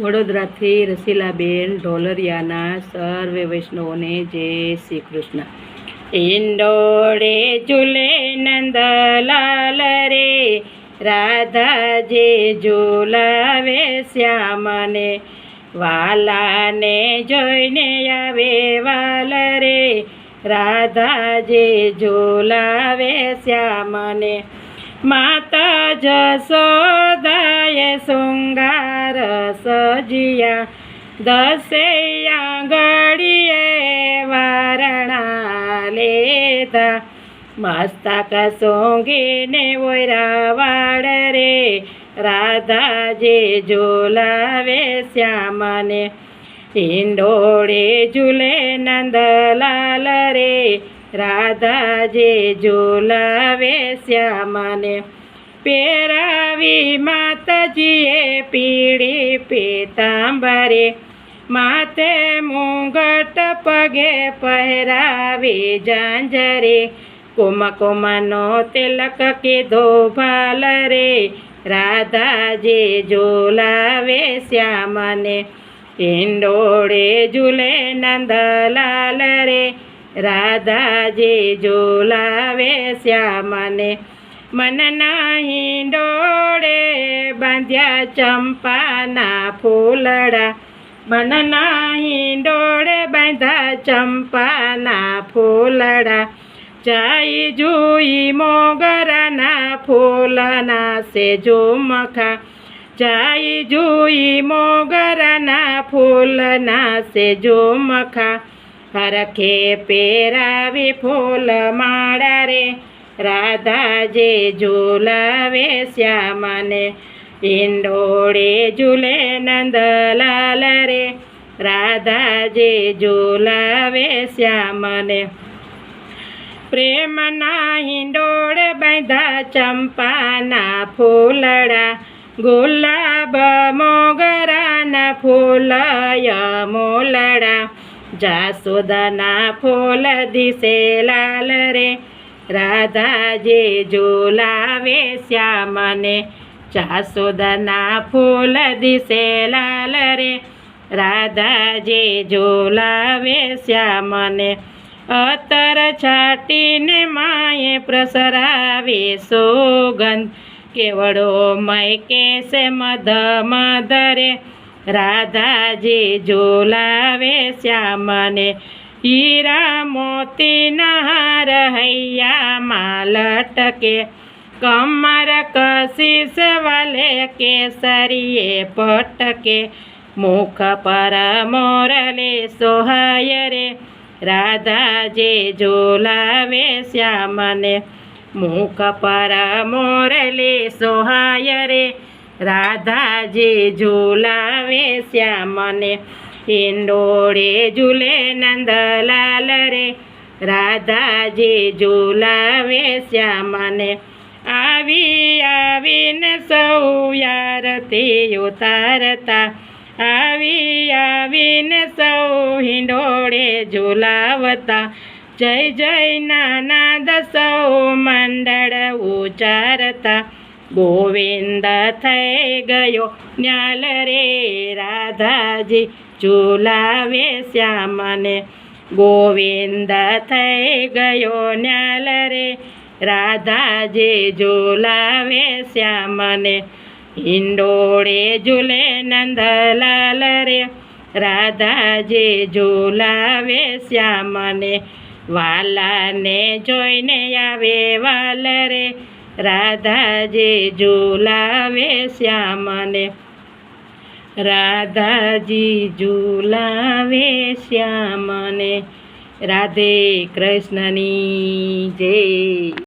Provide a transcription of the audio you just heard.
વડોદરાથી રસીલાબેન ઢોલરિયાના સર્વે વૈષ્ણવોને જય શ્રી કૃષ્ણ. ઈંડોળે ઝૂલે નંદલાલ રે, રાધાજે ઝૂલાવે શ્યામને, વાલાને જોઈને આવે વાલ રે, રાધાજે ઝૂલાવે શ્યામને. માતા જસોદાય શૃંગાર સજિયા દસે ગળીએ વારણા લેતા મસ્તક સોંગીને ઓયરા વાડ રે, રાધાજે ઝોલાવે શ્યામને. ઈંડોળે ઝૂલે નંદલાલ રે રાધાજે ઝોલાવે શ્યામને. પેરાવી માતાજીએ પીળી પીતાંબરે. માથે મુંગટ પગે પહેરાવી જાંજરે કુમ કુમનો તિલક કીધો, ભાલ રે, રાધાજી ઝોલાવે શ્યામને. ઇંડોળે ઝૂલે નંદલાલ રે. રાધાજી ઝોલાવે શ્યામને. મન નહીં ડોળે બાંધ્યા ચંપાના ફૂલડા. મન નહીં ડોળે બાંધ્યા ચંપાના ફૂલડા. ચાઈ જોઈ મોગરાના ફૂલના સે મખા. ચાઈ જોઈ મોગરાના ફૂલના સે મખા. હરખે પેરાવી ફૂલ માળા રે, રાધાજે ઝૂલાવે શ્યામને. ઈંડોળે ઝૂલે નંદલાલ રે, રાધાજે ઝૂલાવે શ્યામને. પ્રેમના હિંડોળ બાંધા ચંપાના ફૂલડા, ગુલાબ મોગરાના ફૂલય મોલડા જાસોદના ફૂલ દિશે લાલ રે. રાધાજે ઝોલાવે શ્યામને. જાસોદના ફૂલ દિશે લાલ રે. રાધાજે ઝોલાવે શ્યામને. અતર છાટીને માએ પ્રસરાવે સોગંધ. કેવડો મય કેસે મધ મધરે રાધાજી ઝોલાવે શ્યામને હીરા મોતીના હાર હૈયામાં લટકે કમર કશીશ વલે કેસરીએ પટકે, મુખ પર મોરલે સોહાય રે. રાધાજે ઝોલાવે શ્યામને, મુખ પર મોરલે સોહાય રે. રાધાજે ઝુલાવે શ્યામને ઇન્ડોળે ઝૂલે નંદલાલ રે. રાધાજી ઝુલાવે શ્યામને, આવી આવીને સૌ યારતી ઉતારતા. આવી આવીને સૌ હિંડોળે ઝુલાવતા. જય જય નાના સૌ મંડળ ઉચ્ચારતા ગોવિંદ થઈ ગયો ન્યાલ રે રાધાજી ચૂલાવે શ્યામને. ગોવિંદ થઈ ગયો ન્યાલ રે રાધાજી ઝુલાવે શ્યામને. હિંડોળે ઝૂલે નંદલાલ રે રાધાજે ઝુલાવે શ્યામને. વાલાને જોઈને આવે વાલ રે રાધાજે ઝૂલાવે શ્યામને. રાધાજી ઝૂલાવે શ્યામને. રાધે કૃષ્ણની જય.